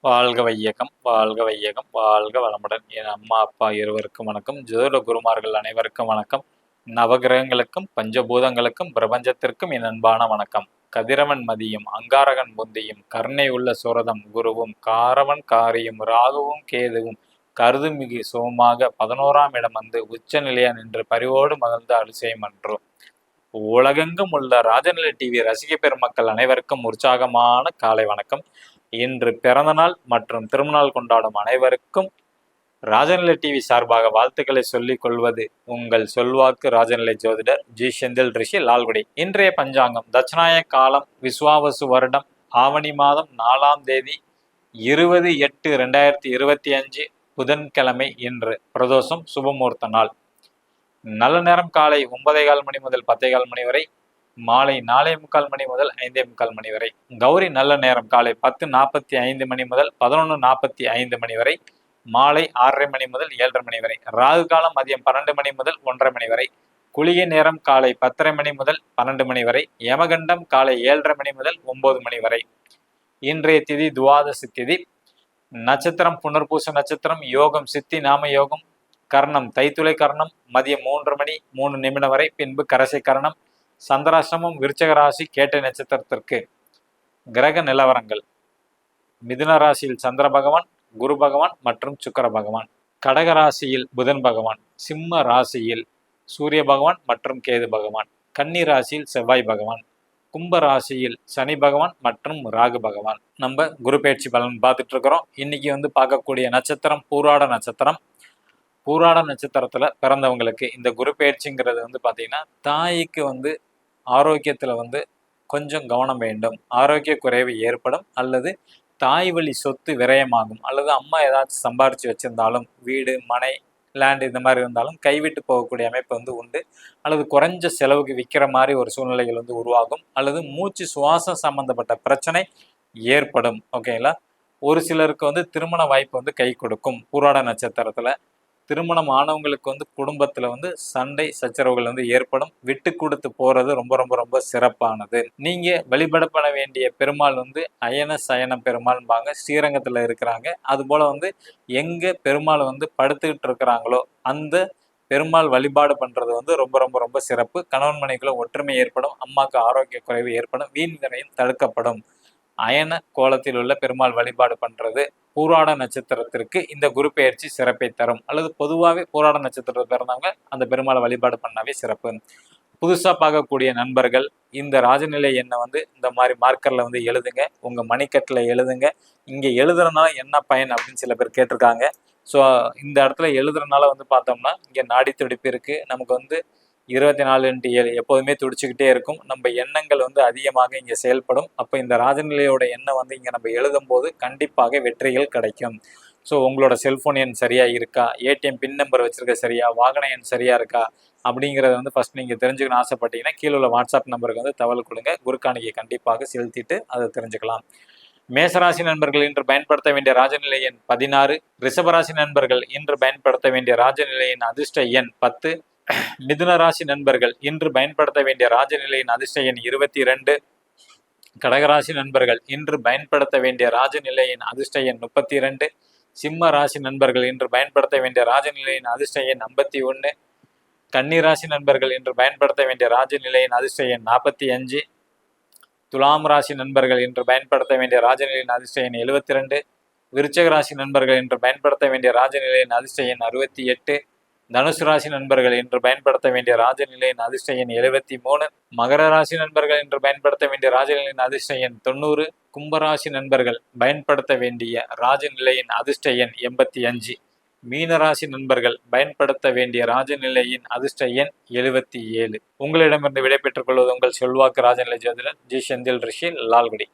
வாழ்க வையகம் வாழ்க வையகம் வாழ்க வளமுடன். என் அம்மா அப்பா இருவருக்கும் வணக்கம். ஜோதிட குருமார்கள் அனைவருக்கும் வணக்கம். நவகிரகங்களுக்கும் பஞ்சபூதங்களுக்கும் பிரபஞ்சத்திற்கும் என் அன்பான வணக்கம். கதிரவன் மதியும் அங்காரகன் முந்தியும் கருணை உள்ள சுரதம் குருவும் காரவன் காரியும் ராகுவும் கேதுவும் கருதுமிகு சோமாக பதினோராம் இடம் வந்து உச்ச நிலையா நின்று பரிவோடு மகிழ்ந்த அரிசியம் அன்றும் உலகெங்கும் உள்ள ராஜநிலை டிவி ரசிக பெருமக்கள் அனைவருக்கும் உற்சாகமான காலை வணக்கம். இன்று பிறந்தநாள் மற்றும் திருமணநாள் கொண்டாடும் அனைவருக்கும் ராஜநிலை டிவி சார்பாக வாழ்த்துக்களை சொல்லிக் கொள்வது உங்கள் சொல்வாக்கு ராஜநிலை ஜோதிடர் ஜி. செந்தில் ரிஷி லால்குடி. இன்றைய பஞ்சாங்கம் தட்சிணாய காலம் விஸ்வாவசு வருடம் ஆவணி மாதம் நாலாம் தேதி இருபது எட்டு ரெண்டாயிரத்தி இருபத்தி அஞ்சு புதன்கிழமை இன்று பிரதோஷம் சுபமூர்த்த நாள். நல்ல நேரம் காலை ஒன்பதே கால் மணி முதல் பத்தே கால் மணி வரை மாலை நாலே முக்கால் மணி முதல் ஐந்தே முக்கால் மணி வரை. கௌரி நல்ல நேரம். காலை பத்து நாற்பத்தி ஐந்து மணி முதல் பதினொன்று நாற்பத்தி ஐந்து மணி வரை. மாலை ஆறரை மணி முதல் ஏழரை மணி வரை. ராகு காலம் மதியம் பன்னெண்டு மணி முதல் ஒன்றரை மணி வரை. குளிகை நேரம் காலை பத்தரை மணி முதல் பன்னெண்டு மணி வரை. யமகண்டம் காலை ஏழரை மணி முதல் ஒன்பது மணி வரை. இன்றைய திதி துவாதசி திதி. நட்சத்திரம் புனர்பூச நட்சத்திரம் யோகம் சித்தி நாம யோகம் கர்ணம் தைத்துளை கர்ணம் மதியம் மூன்று மணி மூணு நிமிடம் வரை. பின்பு கரசை கர்ணம் சந்திராசிரமம் விருச்சக ராசி கேட்டை நட்சத்திரத்திற்கு கிரக நிலவரங்கள். மிதுன ராசியில் சந்திர பகவான் குரு பகவான் மற்றும் சுக்கர பகவான். கடக ராசியில் புதன் பகவான் சிம்ம ராசியில் சூரிய பகவான் மற்றும் கேது பகவான். கன்னி ராசியில் செவ்வாய் பகவான். கும்ப ராசியில் சனி பகவான் மற்றும் ராகு பகவான். நம்ம குரு பயிற்சி பலன் பார்த்துட்டு இருக்கிறோம். இன்னைக்கு வந்து பார்க்கக்கூடிய நட்சத்திரம் பூராட நட்சத்திரம். பூராட நட்சத்திரத்தில் பிறந்தவங்களுக்கு இந்த குரு பயிற்சிங்கிறது வந்து பார்த்தீங்கன்னா தாய்க்கு வந்து ஆரோக்கியத்தில் வந்து கொஞ்சம் கவனம் வேண்டும். ஆரோக்கிய குறைவு ஏற்படும் அல்லது தாய் வழி சொத்து விரயமாகும். அல்லது அம்மா ஏதாச்சும் சம்பாரித்து வச்சுருந்தாலும் வீடு மனை லேண்ட் இந்த மாதிரி இருந்தாலும் கைவிட்டு போகக்கூடிய அமைப்பு வந்து உண்டு. அல்லது குறைஞ்ச செலவுக்கு விற்கிற மாதிரி ஒரு சூழ்நிலைகள் வந்து உருவாகும். அல்லது மூச்சு சுவாசம் சம்பந்தப்பட்ட பிரச்சனை ஏற்படும். ஓகேங்களா ஒரு சிலருக்கு வந்து திருமண வாய்ப்பு வந்து கை கொடுக்கும். பூராட நட்சத்திரத்தில் திருமணம் ஆனவங்களுக்கு வந்து குடும்பத்தில் வந்து சண்டை சச்சரவுகள் வந்து ஏற்படும். விட்டு கொடுத்து போகிறது ரொம்ப ரொம்ப ரொம்ப சிறப்பானது. நீங்கள் வழிபட பண்ண வேண்டிய பெருமாள் வந்து அயன சயன பெருமாள்பாங்க ஸ்ரீரங்கத்தில் இருக்கிறாங்க. அதுபோல் வந்து எங்கே பெருமாள் வந்து படுத்துக்கிட்டு இருக்கிறாங்களோ அந்த பெருமாள் வழிபாடு பண்ணுறது வந்து ரொம்ப ரொம்ப ரொம்ப சிறப்பு. கணவன் மனைக்குள்ள ஒற்றுமை ஏற்படும். அம்மாவுக்கு ஆரோக்கிய குறைவு ஏற்படும். வீண் விரயம் தடுக்கப்படும். அயன கோலத்தில் உள்ள பெருமாள் வழிபாடு பண்ணுறது பூராட நட்சத்திரத்திற்கு இந்த குரு பெயர்ச்சி சிறப்பை தரும். அல்லது பொதுவாகவே பூராட நட்சத்திரத்தில் பிறந்தவங்க அந்த பெருமாளை வழிபாடு பண்ணாவே சிறப்பு. புதுசாக பார்க்கக்கூடிய நண்பர்கள் இந்த ராஜநிலை எண்ணெய் வந்து இந்த மாதிரி மார்க்கரில் வந்து எழுதுங்க. உங்கள் மணிக்கட்டில் எழுதுங்க. இங்கே எழுதுறதுனால என்ன பயன் அப்படின்னு சில பேர் கேட்டிருக்காங்க. ஸோ இந்த இடத்துல எழுதுறதுனால வந்து பார்த்தோம்னா இங்கே நாடி துடிப்பு இருக்குது நமக்கு வந்து இருபத்தி நாலு இன்ட்டு ஏழு எப்போதுமே துடிச்சுக்கிட்டே இருக்கும். நம்ம எண்ணங்கள் வந்து அதிகமாக இங்கே செயல்படும். அப்போ இந்த ராஜநிலையோட எண்ணம் வந்து இங்கே நம்ம எழுதும் போது கண்டிப்பாக வெற்றிகள் கிடைக்கும். ஸோ உங்களோட செல்ஃபோன் எண் சரியாக இருக்கா? ஏடிஎம் பின் நம்பர் வச்சிருக்க சரியா? வாகன எண் சரியாக இருக்கா? அப்படிங்கிறத வந்து ஃபஸ்ட் நீங்கள் தெரிஞ்சுக்கணும் ஆசைப்பட்டீங்கன்னா கீழே உள்ள வாட்ஸ்அப் நம்பருக்கு வந்து தகவல் கொடுங்க. குருக்காணிக்கை கண்டிப்பாக செலுத்திட்டு அதை தெரிஞ்சுக்கலாம். மேசராசி நண்பர்கள் இன்று பயன்படுத்த வேண்டிய ராஜநிலை எண் பதினாறு. ரிஷபராசி நண்பர்கள் இன்று பயன்படுத்த வேண்டிய ராஜநிலையின் அதிர்ஷ்ட எண் பத்து. மிதுன ராசி நண்பர்கள் இன்று பயன்படுத்த வேண்டிய ராஜநிலையின் அதிர்ஷ்ட எண் இருபத்தி இரண்டு கடகராசி நண்பர்கள் இன்று பயன்படுத்த வேண்டிய ராஜநிலையின் அதிர்ஷ்ட எண் முப்பத்தி இரண்டு சிம்ம ராசி நண்பர்கள் இன்று பயன்படுத்த வேண்டிய ராஜநிலையின் அதிர்ஷ்ட எண் ஐம்பத்தி ஒன்று கன்னிராசி நண்பர்கள் இன்று பயன்படுத்த வேண்டிய ராஜநிலையின் அதிர்ஷ்ட எண் நாற்பத்தி அஞ்சு. துலாம் ராசி நண்பர்கள் இன்று பயன்படுத்த வேண்டிய ராஜநிலையின் அதிர்ஷ்ட எண் எழுபத்தி ரெண்டு விருச்சக ராசி நண்பர்கள் இன்று பயன்படுத்த வேண்டிய ராஜநிலையின் அதிர்ஷ்ட எண் அறுபத்தி எட்டு. தனுசு ராசி நண்பர்கள் இன்று பயன்படுத்த வேண்டிய ராஜநிலையின் அதிர்ஷ்ட எண் எழுபத்தி மூணு. மகர ராசி நண்பர்கள் இன்று பயன்படுத்த வேண்டிய ராஜநிலையின் அதிர்ஷ்ட எண் தொண்ணூறு. கும்பராசி நண்பர்கள் பயன்படுத்த வேண்டிய ராஜநிலையின் அதிர்ஷ்ட எண் எண்பத்தி அஞ்சு. மீனராசி நண்பர்கள் பயன்படுத்த வேண்டிய ராஜநிலையின் அதிர்ஷ்ட எண் எழுபத்தி ஏழு. உங்களிடமிருந்து விடைபெற்றுக் கொள்வது உங்கள் செல்வாக்கு ராஜநிலை ஜோதிடர் ஜி செந்தில் ரிஷி லால்குடி.